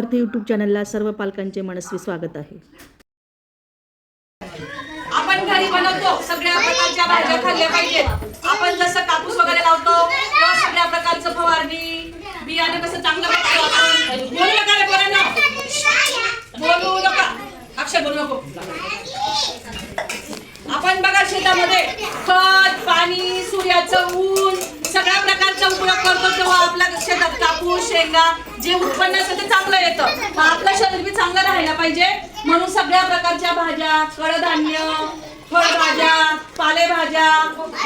अर्थ यूट्यूब चॅनलला सर्व पालकांचे मनस्वी स्वागत आहे. आपण घरी बनवतो सगळ्या प्रकारच्या भाज्या खाल्ल्या पाहिजेत. आपण जसं कापूस वगैरे लावतो सगळ्या प्रकारचं फवारणी बियाणे कसं चांगलं आपण. बोलू नका रे पोरांनो. बोलू नका. अक्षर बोलू नको. आपण बघा शेतामध्ये खत पाणी सूर्याचं ऊन सगळ्या प्रकारचा उपयोग करतो तेव्हा आपल्या गहू शेंगा जे उत्पन्न असतं ते चांगलं येतं. आपलं शरीर बी चांगलं राहायला पाहिजे. म्हणून सगळ्या प्रकारच्या भाज्या कडधान्य फळभाज्या पालेभाज्या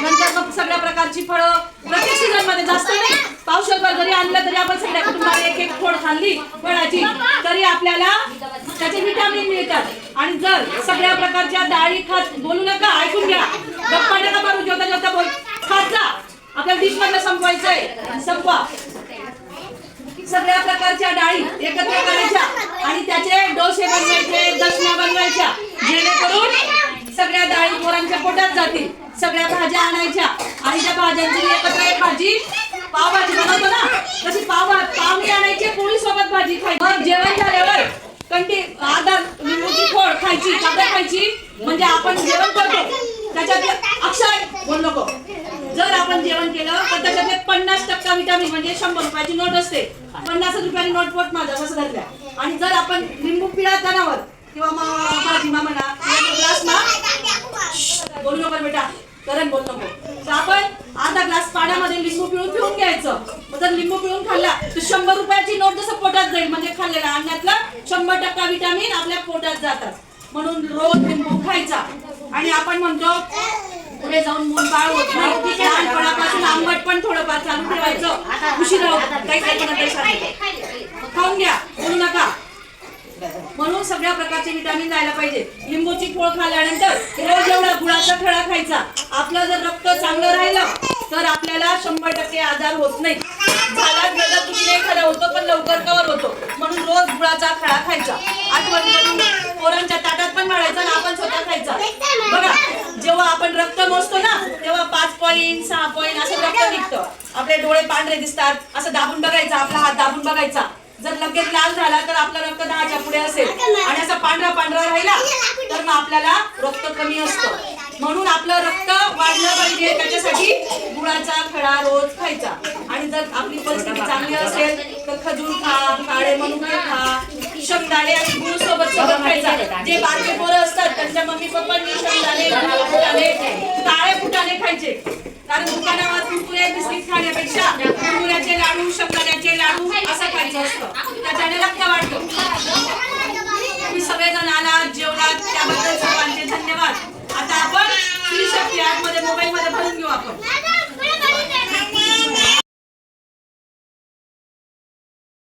नंतर मग सगळ्या प्रकारची फळं प्रत्येक सीझनमध्ये जास्त नाही. पावसाळ्यात जरी आणलं तरी आपण सगळ्या कुटुंबाने एक एक फोड खाल्ली फळाची तरी आपल्याला त्याचे विटामिन मिळतात. आणि जर सगळ्या प्रकारच्या डाळी खात बोलू नका ऐकून घ्या. गप्पा नका मारू जेवता जेवता बोल. खात जा. आपल्या डिश मधलं संपवायचंय. संपवा. सगळ्या प्रकारच्या डाळी एकत्र करायच्या आणि त्याचे डोसे बनवायचे दशम्या बनवायच्या. जेणेकरून सगळ्या डाळी पोरांच्या पोटात जातील. सगळ्या भाज्या आणायच्या. आणि त्या भाज्यांची एकत्र एक भाजी पावभाजी बनवतो ना? तशी पाव पावणी आणायची पोळी सोबत भाजी खायची. मग जेवण झाल्यावर कंटी आदर लिंबूची फोड खायची कांदा खायची. म्हणजे आपण जेवण करतो. त्याच्यात अक्षर बोल नको. जर आपण जेवण केलं तर त्याच्यातले पन्नास टक्का विटामिन म्हणजे शंभर रुपयाची नोट असते. पन्नास रुपयाची नोट पोट माझ्या कसं धरल्या आणि जर आपण लिंबू पिळा तणावर किंवा भाजीमा म्हणा ग्लास ना बोलू नको बेटा करण बोल नको. तर आपण अर्धा ग्लास पाण्यामध्ये लिंबू पिळून पिऊन घ्यायचं. जर लिंबू पिळून खाल्ला तर शंभर रुपयाची नोट जसं पोटात जाईल म्हणजे खाल्लेला अन्नातलं शंभर टक्का विटामिन आपल्या पोटात जातात. म्हणून रोज लिंबू खायचा. आणि आपण म्हणतो पुढे जाऊन मूल बाळ होत नाही. लहानपणापासून आंबट पण थोडंफार चालू ठेवायचं. उशिरा काही. खाऊन घ्या. बोलू नका. म्हणून सगळ्या प्रकारचे विटामिन जायला पाहिजे. लिंबूची फोळ खाल्ल्यानंतर रोज एवढा गुळाचा खडा खायचा. आपलं जर रक्त चांगलं राहिलं तर आपल्याला शंभर टक्के आजार होत नाही. झाला गेला खरं होतं पण लवकर कवर होतो. म्हणून रोज गुळाचा खडा खायचा. आठवण करून पोरांच्या ताटात पण वाढायचा आणि आपण स्वतः खायचा बघा जेव्हा आपण रक्त मोजतो ना तेव्हा पॉईंट सहा पॉईंट असं रक्त निघतं. आपले डोळे पांढरे दिसतात. असं दाबून बघायचा आपला हात दाबून बघायचा. जर लगेच लाल झाला तर आपलं रक्त दहाच्या पुढे असेल. आणि असा पांढरा पांढरा राहिला तर मग आपल्याला रक्त कमी असतं. म्हणून आपलं रक्त वाढलं पाहिजे. त्याच्यासाठी गुळाचा खडा रोज खायचा. आणि जर आपली परिस्थिती चांगली असेल तर खजूर खा काळे मनुके खा शेंगदाणे आणि गुळ सोबत सोबत खायचा. जे बारके पोरं असतात माझ्या मम्मी पप्पा निशाण झाले काळे फुटाने खायचे. कारण दुकानावर कुरकुरे बिस्किट खाण्यापेक्षा कुरकुऱ्याचे लाडू शंकराचे लाडू असं खायचं असतं. त्याच्याने रक्त वाटतो. तुम्ही सगळेजण आला जेवणात त्याबद्दल सर्वांचे धन्यवाद. आता आपण श्री शक्ती ॲपमध्ये मोबाईलमध्ये भरून घेऊ आपण.